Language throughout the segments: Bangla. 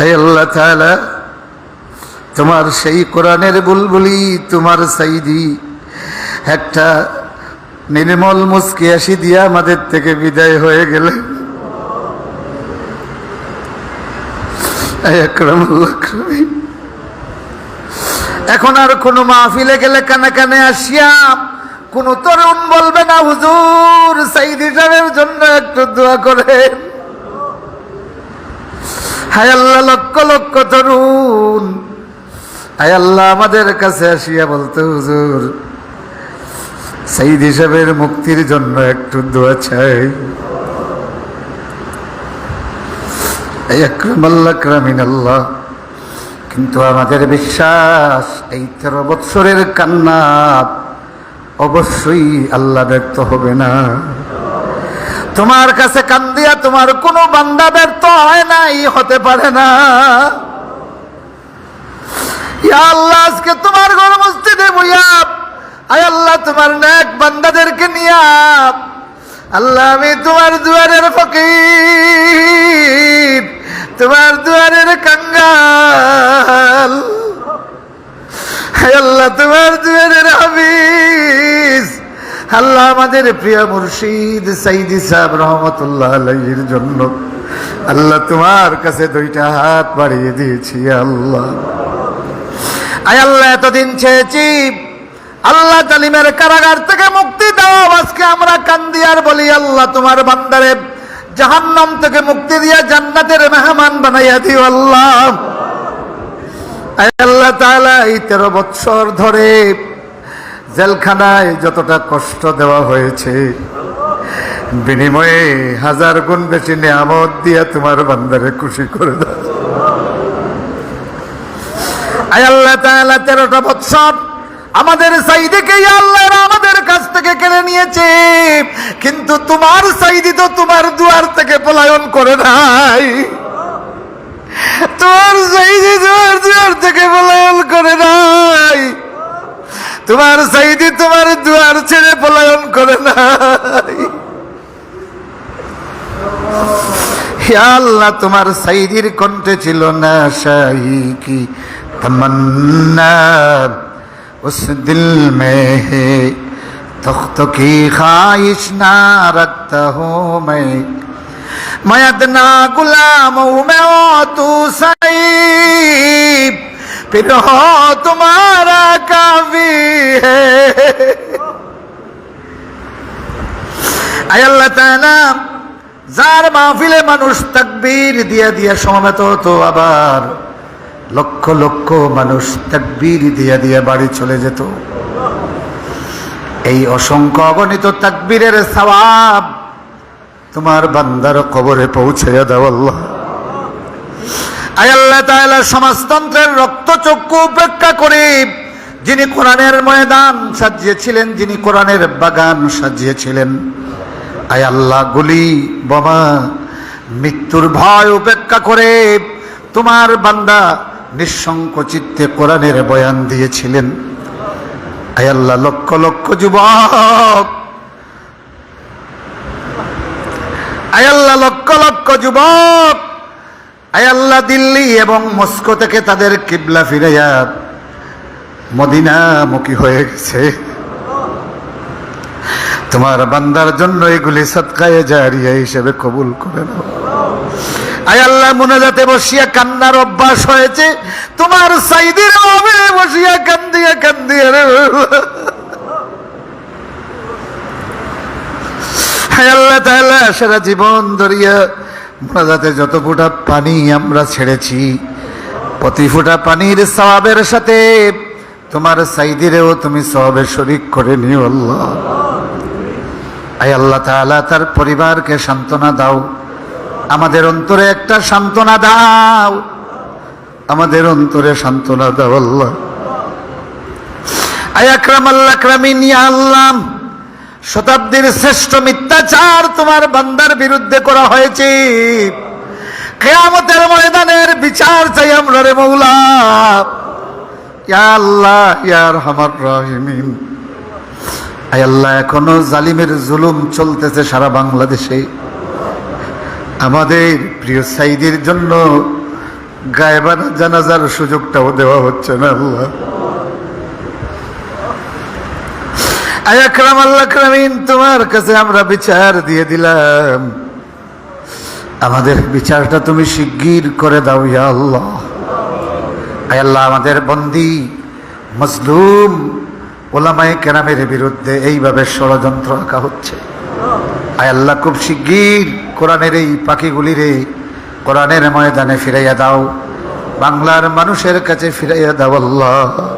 আল্লাহ তোমার সেই কোরআনের বুলবুলি, তোমার সাইদি, একটা নির্মল মুস্কি আসি দিয়া আমাদের থেকে বিদায় হয়ে গেলে। এখন আর কোনো মাহফিলে গেলে কানে কানে আসিয়া কোন তরুণ বলবে না, হুজুর সাইদি সাহেবের জন্য একটু দোয়া করেন হায় আল্লাহ, লক্ষ লক্ষ তরুণ। হায় আল্লাহ, আমাদের কাছে আসিয়া বলতে, হুজুর সাইদ হিসাবের মুক্তির জন্য একটু দোয়া চাই। আল্লাহ কিন্তু আমাদের বিশ্বাস, এই তেরো বৎসরের কান্না অবশ্যই আল্লাহ ব্যক্ত হবে না। তোমার কাছে কান্দিয়া তোমার কোনো বান্দা ব্যর্থ হয় নাই, হতে পারে না। আল্লাহ, আজকে তোমার ঘর মসজিদে বইয়া, আয় আল্লাহ, তোমার নেক বান্দাদেরকে নিয়া, আল্লাহ, আমি তোমার দুয়ারের ফকির, তোমার দুয়ারের কাঙ্গাল। আল্লাহ, তোমার দুয়ারের হাফিজ। আল্লাহ আমাদের প্রিয় মুর্শিদ সাইদি সাহেব রহমতুল্লাহ আলাইহির জন্য। আল্লাহ তোমার কাছে দুইটা হাত বাড়িয়ে দিয়েছি আল্লাহ। আয় আল্লাহ, এতদিন চেয়েছি আল্লাহ তালিমের কারাগার থেকে মুক্তি দাও আজকে আমরা কান্দি আর বলি, আল্লাহ তোমার বান্দারে জাহান্নাম থেকে মুক্তি দিয়া জান্নাতের মেহমান বানাইয়া দিও, আল্লাহ। আল্লাহ তাআলা, এই তেরো বৎসর ধরে জেলখানায় যতটা কষ্ট দেওয়া হয়েছে, বিনিময়ে হাজার গুণ বেশি নিয়ামত দিয়া তোমার বান্দারে খুশি করে দাও। আল্লাহ তাআলা, তেরোটা বৎসর আমাদের সাইদিকে আল্লাহ আমাদের কাছ থেকে কেড়ে নিয়েছে। কিন্তু তোমার সাইদি তো তোমার দুয়ার থেকে পলায়ন করে নাই। তোমার সাইদি তোমার দুয়ার থেকে পলায়ন করে নাই। তোমার সাইদি তোমার দুয়ার ছেড়ে পলায়ন করে না আল্লাহ, তোমার সাইদির কণ্ঠে ছিল না শাহি কি তমন্না উস দিল মে হে তখ্ত কি খাইশ না রাখতা হো মে না গুলাম উমেও তু সাই फिर हो तुम्हारा काफी है আয় আল্লাহ তাআলা যার মাহফিলে মানুষ তাকবীর দিয়া দিয়া সমবেত হতো আবার লক্ষ লক্ষ মানুষ তাকবীর দিয়া দিয়া বাড়ি চলে যেত এই অসংখ্য অগণিত তাকবীরের সওয়াব তোমার বান্দার কবরে পৌঁছাইয়া দাও আল্লাহ আয় আল্লাহ তাআলা সমাজতন্ত্রের রক্তচক্ষু উপেক্ষা করে যিনি কোরআনের ময়দান সাজিয়েছিলেন, যিনি কোরআনের বাগান সাজিয়েছিলেন। আয় আল্লাহ গুলি, বোমা, মৃত্যুর ভয় উপেক্ষা করে তোমার বান্দা নিঃসংক চিত্তে কোরআনের বয়ান দিয়েছিলেন। আয় আল্লাহ লক্ষ লক্ষ যুবক, আয় আল্লাহ লক্ষ লক্ষ যুবক আল্লাহ দিল্লি এবং মস্কো থেকে তাদের কিবলা ফিরাইয়া মদিনামুখী হয়ে গেছে। তোমার বান্দার জন্য এগুলি সৎকায়ে জারিয়া হিসেবে কবুল করে নাও। আয় আল্লাহ মোনাজাতে বসিয়া কান্নার অভ্যাস হয়েছে। তোমার সাইদের হবে বসিয়া কান্দিয়া কান্দিয়া রে। আল্লাহ তাআলা সারা জীবন ধরিয়া মোনাজাতে যত ফোঁটা পানি আমরা ছেড়েছি, প্রতি ফোঁটা পানির সওয়াবের সাথে তোমার সাইদিরেও তুমি সওয়াবের শরিক করে নিও আল্লাহ। আয় আল্লাহ তাআলা, তার পরিবারকে সান্ত্বনা দাও। আমাদের অন্তরে একটা সান্ত্বনা দাও। আমাদের অন্তরে সান্ত্বনা দাও আল্লাহ। আয় আকরাম আল্লাহ ক্রামিন আল্লাহ। শতাব্দীর শ্রেষ্ঠ মিথ্যাচার তোমার বান্দার বিরুদ্ধে করা হয়েছে। কেয়ামতের ময়দানের বিচার চাই আমরা রে মৌলা। ইয়া ইয়ার এখনও জালিমের জুলুম চলতেছে সারা বাংলাদেশে। আমাদের প্রিয় সাইদের জন্য গায়েবানা জানাজার সুযোগটাও দেওয়া হচ্ছে না আল্লাহ। আয়াকরাম আল্লাহ ক্রামিন তোমার কাছে আমরা বিচার দিয়ে দিলাম। আমাদের বিচারটা তুমি শিগগির করে দাও, ইয়া আল্লাহ। আল্লাহ, আমাদের বন্দি, মজলুম, ওলামায়ে কেরামের বিরুদ্ধে এইভাবে ষড়যন্ত্র আঁকা হচ্ছে। আয় আল্লাহ, খুব শিগগির কোরআনের এই পাখিগুলিরে কোরআনের ময়দানে ফিরাইয়া দাও। বাংলার মানুষের কাছে ফিরাইয়া দাও, আল্লাহ।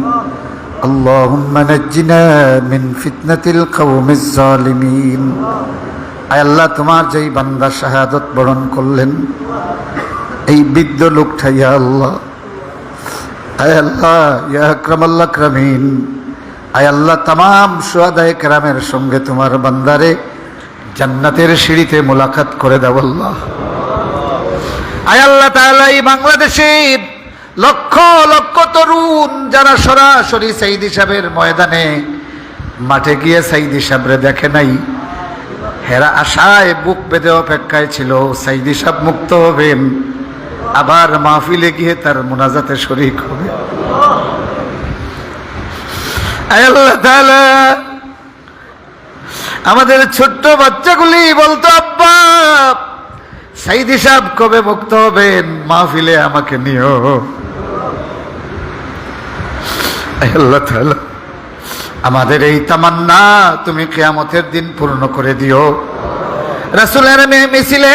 اللهم نجنا من فتنة القوم الظالمين আয় আল্লাহ তোমার যেই বান্দা শাহাদত বরণ করলেন এই বৃদ্ধ লোকটা ইয়া আল্লাহ আয় আল্লাহ ইয়া আকরাম আল্লাহ ক্রামিন আয় আল্লাহ তাম সোয়াদায় কেরামের সঙ্গে তোমার বান্দারে জান্নাতের সিঁড়িতে মোলাকাত করে দাও আল্লাহ আয় আল্লাহ তাআলা এই বাংলাদেশের লক্ষ লক্ষ তরুণ যারা সরাসরি সাইদি সাহেবের ময়দানে, মাঠে গিয়ে সাইদি সাহেবরে দেখে নাই। হেরা আশায় বুক বেঁধে অপেক্ষায় ছিল সাইদি সাহেব মুক্ত হবেন, আবার মাহফিলে গিয়ে তার মোনাজাতে শরিক হবে। আমাদের ছোট্ট বাচ্চাগুলি বলতো, আব্বা সাইদি সাহেব কবে মুক্ত হবেন? মাহফিলে আমাকে নিও। আমাদের এই তামান্না তুমি কেয়ামতের দিন পূর্ণ করে দিও। রাসুলের মেয়ে মিছিলে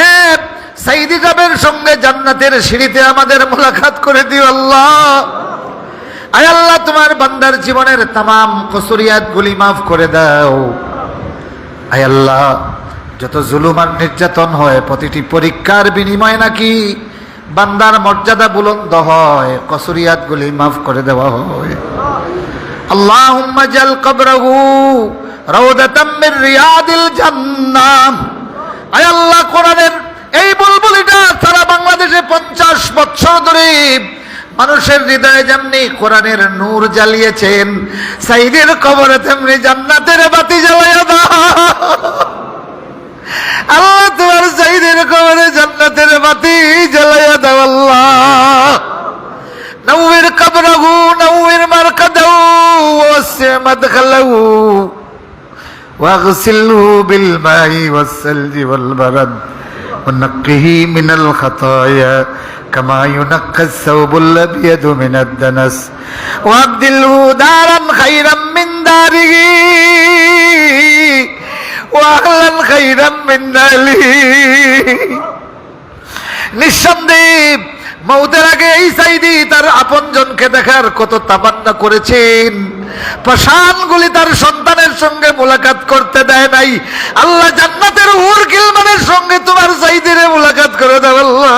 সাইদি সাহেবের সঙ্গে জান্নাতের সিঁড়িতে আমাদের মোলাকাত করে দিও আল্লাহ। আয় আল্লাহ, তোমার বান্দার জীবনের তাম কসুরিয়াত গুলি মাফ করে দাও। আয় আল্লাহ যত জুলুমার নির্যাতন হয়, প্রতিটি পরীক্ষার বিনিময়ে নাকি বান্দার মর্যাদা বুলন্দ হয়, কসুরিয়াতগুলি মাফ করে দেওয়া হয়। আল্লাহ জাল কবরহু রিয়াদিল জান্নাম। আল্লাহ, কোরআনের এই বাংলাদেশে পঞ্চাশ ধরে মানুষের যেমনি কোরআনের জ্বালিয়েছেন, সাইদের কবরে তেমনি জান্নাতের বাতি জ্বালায় আল্লাহ তোমার সাইদের কবরে জান্নাতের বাতি জ্বালাইয়া দাও আল্লাহ نور قبره نور مرقده ووسع مدخله واغسله بالماء والثلج والبرد ونقه من الخطايا كما ينقى الثوب الابيض من الدنس وابدله دارا خيرا من داره নিঃসন্দেহ মৌতের আগে এই সাইদি তার দেখার কত করেছেন। তার সন্তানের সঙ্গে মোলাকাত করতে দেয় নাই। আল্লাহ জান্নাতের উর গিলমানের সঙ্গে তোমার সাইদিরে মোলাকাত করে দেব আল্লাহ।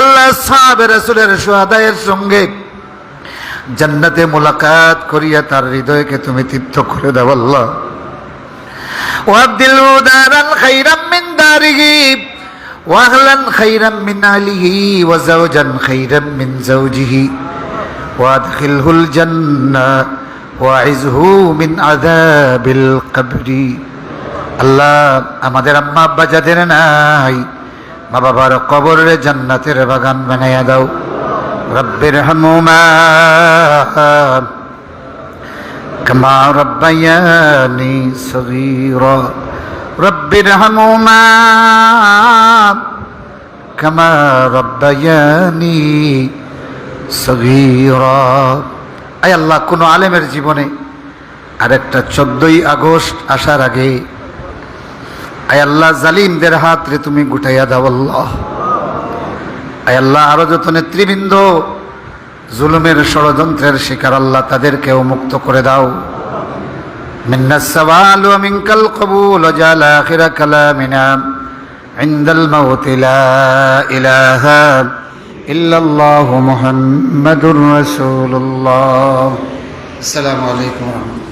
আল্লাহ সাহাবের রাসূলের সঙ্গে জান্নাতে মোলাকাত করিয়া তার হৃদয়কে তুমি তীর্থ করে দেব আল্লাহ। ওয়াবদিলু দারাল খাইরাম মিন দারিহি, ওয়াহলান খাইরাম মিন আলিহি, ওয়া যাওজান খাইরাম মিন যাওজিহি। ওয়াদখিলহুল জান্নাহ ওয়াইজহু মিন আযাবিল কবরি। আল্লাহ, আমাদের আম্মা আব্বা যাদের নাই মা বাবার কবরের জান্নাতের বাগান বানাইয়া দাও। রব্বের হামুমা كما ربياني صغيرا رب ارحمهما كما ربياني صغيرا আয় আল্লাহ কোনো আলেমের জীবনে আরেকটা চোদ্দই আগস্ট আসার আগে আয় আল্লাহ জালিমদের হাত রে তুমি গুটাইয়া দাও আল্লাহ আয় আল্লাহ আরো যত নেতৃবৃন্দ জুলুমের ষড়যন্ত্রের শিকার আল্লাহ তাদেরকেও মুক্ত করে দাও منا السوال ومنك القبول وجعل آخر كلامنا عند الموت لا إله إلا الله محمد رسول الله السلام عليكم ورحمة الله